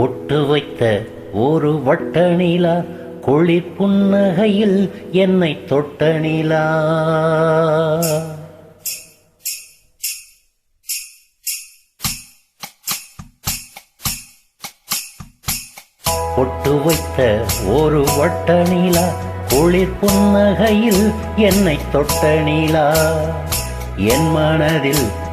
ஒட்டு வைத்த ஒரு வட்ட நிலா குளிர் புன்னகையில் என்னை தொட்ட நிலா ஒட்டு வைத்த ஒரு வட்ட நிலா குளிர் புன்னகையில் என்னை தொட்ட நிலா என் மனதில்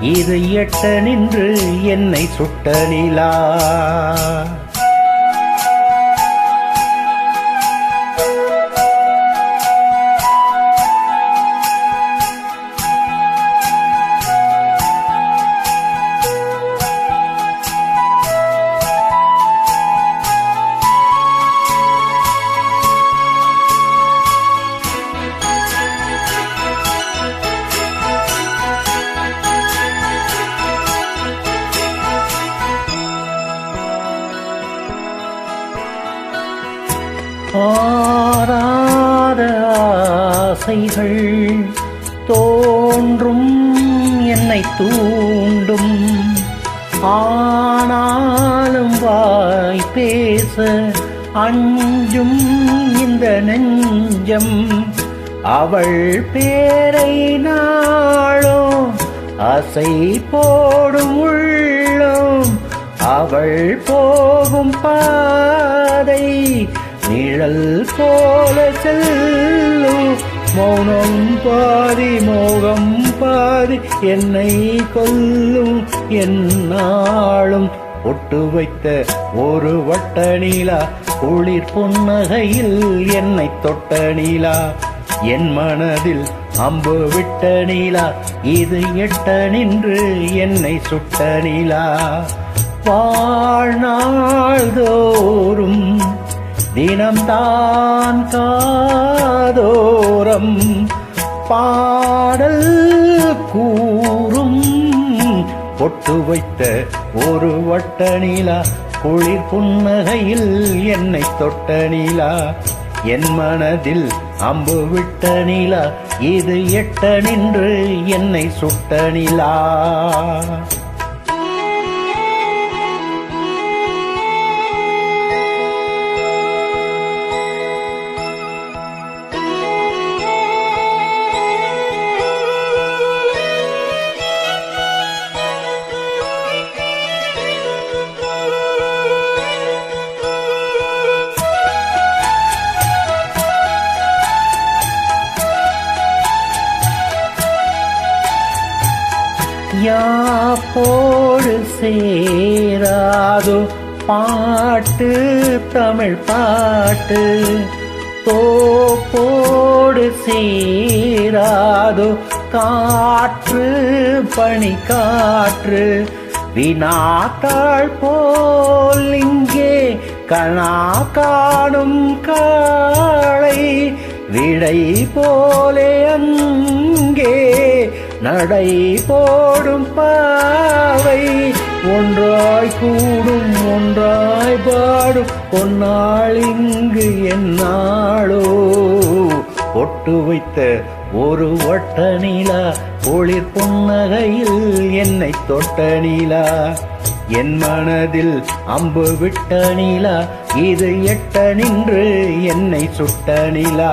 இது எட்ட நின்று என்னை சுட்ட நிலா. ஆராத ஆசைகள் தோன்றும் என்னை தூண்டும். ஆனாலும் வாய் பேச அஞ்சும் இந்த நெஞ்சம். அவள் பேரை நாளோ அசை போடும் உள்ளோம். அவள் போகும் பாதை நிழல் போல செல்லும். மௌனம் பாதி மோகம் பாதி என்னை கொல்லும். என்னாலும் ஒட்டு வைத்த ஒரு வட்ட நீலா. குளிர் புன்னகையில் என்னை தொட்ட நீலா. என் மனதில் அம்பு விட்ட நீலா. இது எட்ட நின்று என்னை சுட்ட நீலா. வாழ்நாள் தோறும் தினம்தான் காதோரம். பாடல் கூறும். பொட்டு வைத்த ஒரு வட்ட நீலா குளிர் புன்னகையில் என்னை தொட்ட நீலா. என் மனதில் அம்பு விட்ட நிலா இது எட்ட நின்று என்னை சுட்ட நிலா. யாப்போடு சேராதோ பாட்டு தமிழ் பாட்டு. தோப்போடு சேராதோ காற்று பணி காற்று. வினாத்தாள் போல் இங்கே கணா காணும் காளை. விடை போலே அங்கே நடை போடும் பாவை ஒன்றாய் கூடும் ஒன்றாய் பாடும். பொன்னாள் இங்கு என்னாளோ ஒட்டு வைத்த ஒரு வட்ட நீலா ஒளிர் புன்னகையில் என்னை தொட்ட நீலா. என் மனதில் அம்பு விட்ட நீலா இது எட்ட நின்று என்னை சுட்ட நிலா.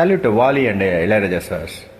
Salute to Wally and uh, Ilayaraja sirs.